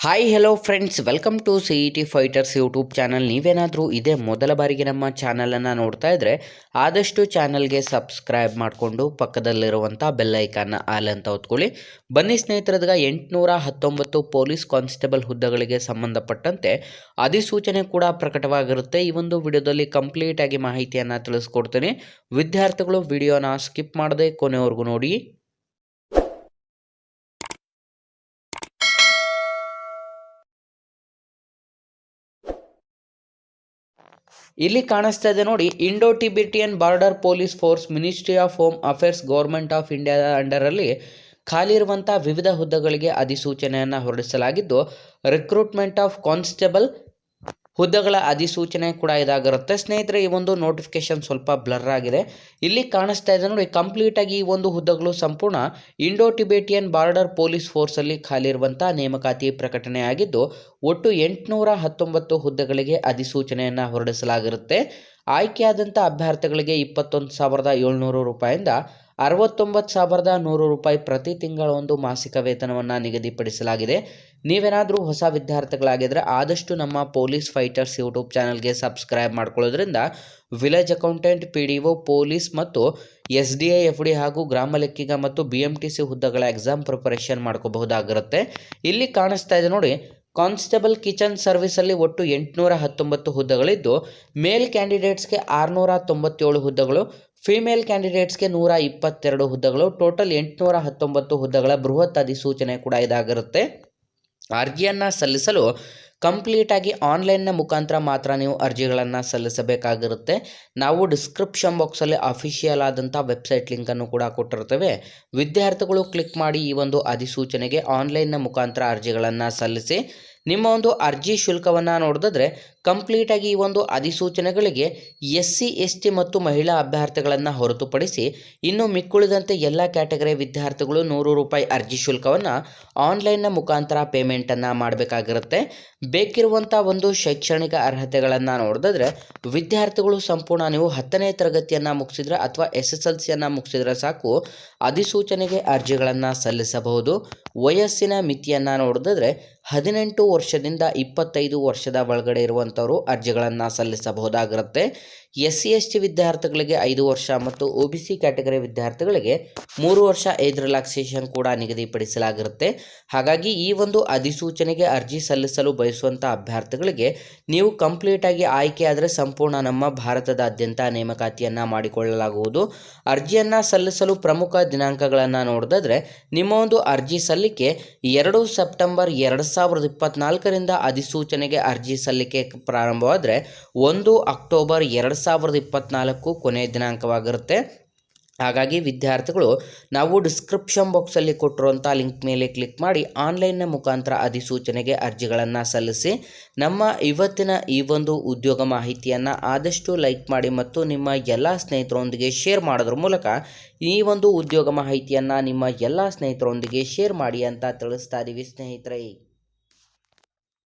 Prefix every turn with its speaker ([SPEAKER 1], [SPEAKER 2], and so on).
[SPEAKER 1] Hi hello friends welcome to C E T fighters YouTube channel ನೀವೇನಾದರೂ ಇದೇ ಮೊದಲ ಬಾರಿಗೆ ನಮ್ಮ ಚಾನಲನ್ನು ನೋಡ್ತಾ ಇದ್ದರೆ ಆದಷ್ಟು ಚಾನಲ್ಗೆ ಸಬ್ಸ್ಕ್ರೈಬ್ ಮಾಡಿಕೊಂಡು ಪಕ್ಕದಲ್ಲಿರುವಂಥ ಬೆಲ್ಲೈಕನ್ನ ಆಲ್ ಅಂತ ಹೊತ್ಕೊಳ್ಳಿ. ಬನ್ನಿ ಸ್ನೇಹಿತರದಾಗ ಎಂಟುನೂರ ಹತ್ತೊಂಬತ್ತು ಪೊಲೀಸ್ ಕಾನ್ಸ್ಟೇಬಲ್ ಹುದ್ದೆಗಳಿಗೆ ಸಂಬಂಧಪಟ್ಟಂತೆ ಅಧಿಸೂಚನೆ ಕೂಡ ಪ್ರಕಟವಾಗಿರುತ್ತೆ. ಈ ಒಂದು ವಿಡಿಯೋದಲ್ಲಿ ಕಂಪ್ಲೀಟಾಗಿ ಮಾಹಿತಿಯನ್ನು ತಿಳಿಸ್ಕೊಡ್ತೀನಿ. ವಿದ್ಯಾರ್ಥಿಗಳು ವಿಡಿಯೋನ ಸ್ಕಿಪ್ ಮಾಡದೆ ಕೊನೆವರೆಗೂ ನೋಡಿ. ಇಲ್ಲಿ ಕಾಣಿಸ್ತಾ ಇದೆ ನೋಡಿ Indo Tibetan border police force ministry of home affairs government of ಇಂಡಿಯಾದ ಅಂಡರಲ್ಲಿ ಖಾಲಿ ಇರುವಂಥ ವಿವಿಧ ಹುದ್ದೆಗಳಿಗೆ ಅಧಿಸೂಚನೆಯನ್ನು ಹೊರಡಿಸಲಾಗಿದ್ದು ರಿಕ್ರೂಟ್ಮೆಂಟ್ ಆಫ್ ಕಾನ್ಸ್ಟೇಬಲ್ ಹುದ್ದೆಗಳ ಅಧಿಸೂಚನೆ ಕೂಡ ಇದಾಗಿರುತ್ತೆ. ಸ್ನೇಹಿತರೆ, ಈ ಒಂದು ನೋಟಿಫಿಕೇಶನ್ ಸ್ವಲ್ಪ ಬ್ಲರ್ ಆಗಿದೆ. ಇಲ್ಲಿ ಕಾಣಿಸ್ತಾ ಇದೆ ನೋಡಿ ಕಂಪ್ಲೀಟ್ ಆಗಿ ಈ ಒಂದು ಹುದ್ದೆಗಳು ಸಂಪೂರ್ಣ ಇಂಡೋ ಟಿಬೇಟಿಯನ್ ಬಾರ್ಡರ್ ಪೊಲೀಸ್ ಫೋರ್ಸಲ್ಲಿ ಖಾಲಿ ಇರುವಂಥ ನೇಮಕಾತಿ ಪ್ರಕಟಣೆ ಆಗಿದ್ದು, ಒಟ್ಟು ಎಂಟುನೂರ ಹತ್ತೊಂಬತ್ತು ಹುದ್ದೆಗಳಿಗೆ ಅಧಿಸೂಚನೆಯನ್ನು ಹೊರಡಿಸಲಾಗಿರುತ್ತೆ. ಆಯ್ಕೆಯಾದಂಥ ಅಭ್ಯರ್ಥಿಗಳಿಗೆ ಇಪ್ಪತ್ತೊಂದು ಸಾವಿರದ ಏಳ್ನೂರು ರೂಪಾಯಿಂದ ಅರವತ್ತೊಂಬತ್ತು ಸಾವಿರದ ನೂರು ರೂಪಾಯಿ ಪ್ರತಿ ತಿಂಗಳ ಒಂದು ಮಾಸಿಕ ವೇತನವನ್ನು ನಿಗದಿಪಡಿಸಲಾಗಿದೆ. ನೀವೇನಾದರೂ ಹೊಸ ವಿದ್ಯಾರ್ಥಿಗಳಾಗಿದ್ದರೆ ಆದಷ್ಟು ನಮ್ಮ ಪೊಲೀಸ್ ಫೈಟರ್ಸ್ ಯೂಟ್ಯೂಬ್ ಚಾನಲ್ಗೆ ಸಬ್ಸ್ಕ್ರೈಬ್ ಮಾಡ್ಕೊಳ್ಳೋದ್ರಿಂದ village accountant, P D O, police ಮತ್ತು S D A F D ಹಾಗೂ ಗ್ರಾಮ ಲೆಕ್ಕಿಗ ಮತ್ತು ಬಿ ಎಂ ಟಿ ಸಿ ಹುದ್ದೆಗಳ ಎಕ್ಸಾಮ್ ಪ್ರಿಪರೇಷನ್ ಮಾಡ್ಕೋಬಹುದಾಗಿರುತ್ತೆ. ಇಲ್ಲಿ ಕಾಣಿಸ್ತಾ ಇದೆ ನೋಡಿ ಕಾನ್ಸ್ಟೇಬಲ್ ಕಿಚನ್ ಸರ್ವಿಸಲ್ಲಿ ಒಟ್ಟು ಎಂಟುನೂರ ಹತ್ತೊಂಬತ್ತು ಹುದ್ದೆಗಳಿದ್ದು, ಮೇಲ್ ಕ್ಯಾಂಡಿಡೇಟ್ಸ್ಗೆ ಆರುನೂರ ತೊಂಬತ್ತೇಳು ಹುದ್ದೆಗಳು, ಫಿಮೇಲ್ ಕ್ಯಾಂಡಿಡೇಟ್ಸ್ಗೆ ನೂರ ಇಪ್ಪತ್ತೆರಡು ಹುದ್ದೆಗಳು, ಟೋಟಲ್ ಎಂಟುನೂರ ಹತ್ತೊಂಬತ್ತು ಹುದ್ದೆಗಳ ಬೃಹತ್ ಅಧಿಸೂಚನೆ ಕೂಡ ಇದಾಗಿರುತ್ತೆ. ಅರ್ಜಿಯನ್ನು ಸಲ್ಲಿಸಲು ಕಂಪ್ಲೀಟಾಗಿ ಆನ್ಲೈನ್ನ ಮುಖಾಂತರ ಮಾತ್ರ ನೀವು ಅರ್ಜಿಗಳನ್ನು ಸಲ್ಲಿಸಬೇಕಾಗಿರುತ್ತೆ. ನಾವು ಡಿಸ್ಕ್ರಿಪ್ಷನ್ ಬಾಕ್ಸಲ್ಲಿ ಅಫಿಷಿಯಲ್ ಆದಂಥ ವೆಬ್ಸೈಟ್ ಲಿಂಕನ್ನು ಕೂಡ ಕೊಟ್ಟಿರ್ತೇವೆ. ವಿದ್ಯಾರ್ಥಿಗಳು ಕ್ಲಿಕ್ ಮಾಡಿ ಈ ಒಂದು ಅಧಿಸೂಚನೆಗೆ ಆನ್ಲೈನ್ನ ಮುಖಾಂತರ ಅರ್ಜಿಗಳನ್ನು ಸಲ್ಲಿಸಿ ನಿಮ್ಮ ಒಂದು ಅರ್ಜಿ ಶುಲ್ಕವನ್ನು ನೋಡಿದ್ರೆ ಕಂಪ್ಲೀಟಾಗಿ ಈ ಒಂದು ಅಧಿಸೂಚನೆಗಳಿಗೆ ಎಸ್ ಸಿ ಎಸ್ ಟಿ ಮತ್ತು ಮಹಿಳಾ ಅಭ್ಯರ್ಥಿಗಳನ್ನು ಹೊರತುಪಡಿಸಿ ಇನ್ನು ಮಿಕ್ಕುಳಿದಂತೆ ಎಲ್ಲ ಕ್ಯಾಟಗರಿ ವಿದ್ಯಾರ್ಥಿಗಳು ನೂರು ರೂಪಾಯಿ ಅರ್ಜಿ ಶುಲ್ಕವನ್ನು ಆನ್ಲೈನ್ನ ಮುಖಾಂತರ ಪೇಮೆಂಟನ್ನು ಮಾಡಬೇಕಾಗಿರುತ್ತೆ. ಬೇಕಿರುವಂಥ ಒಂದು ಶೈಕ್ಷಣಿಕ ಅರ್ಹತೆಗಳನ್ನು ನೋಡಿದ್ರೆ ವಿದ್ಯಾರ್ಥಿಗಳು ಸಂಪೂರ್ಣ ನೀವು ಹತ್ತನೇ ತರಗತಿಯನ್ನು ಮುಗಿಸಿದ್ರೆ ಅಥವಾ ಎಸ್ ಎಸ್ ಎಲ್ ಸಿಯನ್ನು ಮುಗಿಸಿದ್ರೆ ಸಾಕು, ಅಧಿಸೂಚನೆಗೆ ಅರ್ಜಿಗಳನ್ನು ಸಲ್ಲಿಸಬಹುದು. ವಯಸ್ಸಿನ ಮಿತಿಯನ್ನು ನೋಡಿದ್ರೆ ಹದಿನೆಂಟು ವರ್ಷದಿಂದ ಇಪ್ಪತ್ತೈದು ವರ್ಷದ ಒಳಗಡೆ ಇರುವಂಥವರು ಅರ್ಜಿಗಳನ್ನು ಸಲ್ಲಿಸಬಹುದಾಗಿರುತ್ತೆ. ಎಸ್ ಸಿ ಎಸ್ ಟಿ ವಿದ್ಯಾರ್ಥಿಗಳಿಗೆ ಐದು ವರ್ಷ ಮತ್ತು ಒ ಬಿ ಸಿ ಕ್ಯಾಟಗರಿ ವಿದ್ಯಾರ್ಥಿಗಳಿಗೆ ಮೂರು ವರ್ಷ ಏಜ್ ರಿಲ್ಯಾಕ್ಸೇಷನ್ ಕೂಡ ನಿಗದಿಪಡಿಸಲಾಗಿರುತ್ತೆ. ಹಾಗಾಗಿ ಈ ಒಂದು ಅಧಿಸೂಚನೆಗೆ ಅರ್ಜಿ ಸಲ್ಲಿಸಲು ಬಯಸುವಂಥ ಅಭ್ಯರ್ಥಿಗಳಿಗೆ ನೀವು ಕಂಪ್ಲೀಟಾಗಿ ಆಯ್ಕೆಯಾದರೆ ಸಂಪೂರ್ಣ ನಮ್ಮ ಭಾರತದಾದ್ಯಂತ ನೇಮಕಾತಿಯನ್ನು ಮಾಡಿಕೊಳ್ಳಲಾಗುವುದು. ಅರ್ಜಿಯನ್ನು ಸಲ್ಲಿಸಲು ಪ್ರಮುಖ ದಿನಾಂಕಗಳನ್ನು ನೋಡಿದ್ರೆ ನಿಮ್ಮ ಒಂದು ಅರ್ಜಿ ಸಲ್ಲಿಕೆ ಎರಡು ಸೆಪ್ಟೆಂಬರ್ ಎರಡು ಸಾವಿರದ ಇಪ್ಪತ್ನಾಲ್ಕರಿಂದ ಅಧಿಸೂಚನೆಗೆ ಅರ್ಜಿ ಸಲ್ಲಿಕೆ ಪ್ರಾರಂಭವಾದರೆ ಒಂದು ಅಕ್ಟೋಬರ್ ಎರಡು ಸಾವಿರದ ಇಪ್ಪತ್ನಾಲ್ಕು ಕೊನೆಯ ದಿನಾಂಕವಾಗಿರುತ್ತೆ. ಹಾಗಾಗಿ ವಿದ್ಯಾರ್ಥಿಗಳು, ನಾವು ಡಿಸ್ಕ್ರಿಪ್ಷನ್ ಬಾಕ್ಸಲ್ಲಿ ಕೊಟ್ಟಿರುವಂಥ ಲಿಂಕ್ ಮೇಲೆ ಕ್ಲಿಕ್ ಮಾಡಿ ಆನ್ಲೈನ್ನ ಮುಖಾಂತರ ಅಧಿಸೂಚನೆಗೆ ಅರ್ಜಿಗಳನ್ನು ಸಲ್ಲಿಸಿ, ನಮ್ಮ ಇವತ್ತಿನ ಈ ಒಂದು ಉದ್ಯೋಗ ಮಾಹಿತಿಯನ್ನು ಆದಷ್ಟು ಲೈಕ್ ಮಾಡಿ ಮತ್ತು ನಿಮ್ಮ ಎಲ್ಲ ಸ್ನೇಹಿತರೊಂದಿಗೆ ಶೇರ್ ಮಾಡೋದ್ರ ಮೂಲಕ ಈ ಒಂದು ಉದ್ಯೋಗ ಮಾಹಿತಿಯನ್ನು ನಿಮ್ಮ ಎಲ್ಲ ಸ್ನೇಹಿತರೊಂದಿಗೆ ಶೇರ್ ಮಾಡಿ ಅಂತ ತಿಳಿಸ್ತಾ ಇದ್ದೀವಿ ಸ್ನೇಹಿತರೆ.